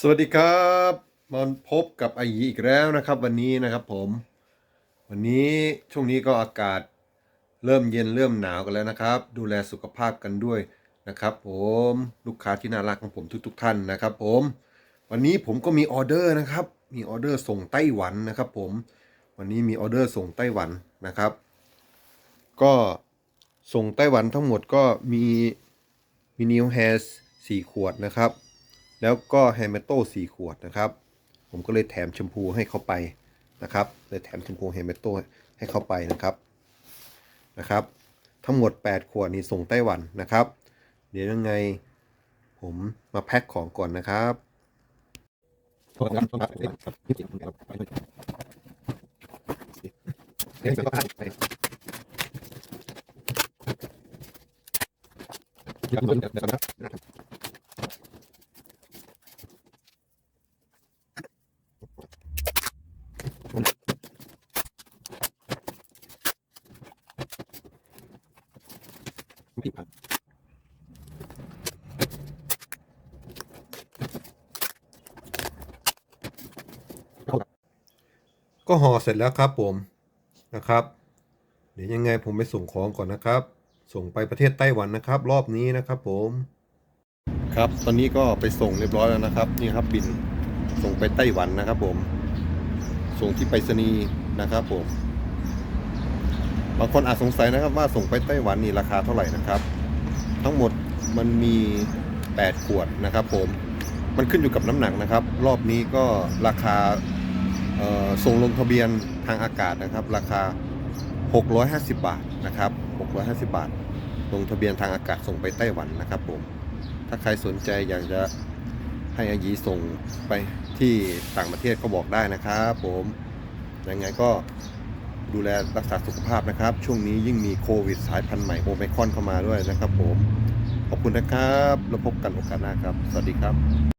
สวัสดีครับมาพบกับไอยีอีกแล้วนะครับ วันนี้นะครับผม วันนี้ช่วงนี้ก็อากาศเริ่มเย็นเริ่มหนาวกันแล้วนะครับ ดูแลสุขภาพกันด้วยนะครับ ผมลูกค้าที่น่ารักของผมทุกๆท่านนะครับ ผม วันนี้ผมก็มีออเดอร์นะครับ มีออเดอร์ส่งไต้หวันนะครับ ผม วันนี้มีออเดอร์ส่งไต้หวันนะครับ ก็ส่งไต้หวันทั้งหมดก็มีมินิแฮสสี่ขวดนะครับ แล้วก็แฮมเมโต้สี่ขวดนะครับ ผมก็เลยแถมแชมพูให้เขาไปนะครับเลยแถมแชมพูแฮมเมโต้ให้เขาไปนะครับนะครับ ทั้งหมด 8 ขวดนี้ส่งไต้หวันนะครับ เดี๋ยวยังไงผมมาแพ็คของก่อนนะครับ ก็ห่อเสร็จแล้วครับผมนะครับ เดี๋ยวยังไงผมไปส่งของก่อนนะครับ ส่งไปประเทศไต้หวันนะครับ รอบนี้นะครับผมครับตอนนี้ก็ไปส่งเรียบร้อยแล้วนะครับ นี่ครับบินส่งไปไต้หวันนะครับผม ส่งที่ไปรษณีย์นะครับผม บางคนอาจสงสัยนะครับว่าส่งไปไต้หวันนี่ราคาเท่าไหร่นะครับ ทั้งหมดมันมี 8 ขวดนะครับผมมันขึ้นอยู่กับน้ำหนักนะครับ รอบนี้ก็ราคาส่งลงทะเบียนทางอากาศนะครับ ราคา 650 บาทนะครับ 650 บาท ลงทะเบียนทางอากาศส่งไปไต้หวันนะครับผมถ้าใครสนใจอยากจะให้อายีส่งไปที่ต่างประเทศก็บอกได้นะครับผมยังไงก็ ดูแลรักษาสุขภาพนะครับ ช่วงนี้ยิ่งมีโควิดสายพันธุ์ใหม่โอไมคอนเข้ามาด้วยนะครับผม ขอบคุณนะครับ แล้วพบกันโอกาสหน้าครับ สวัสดีครับ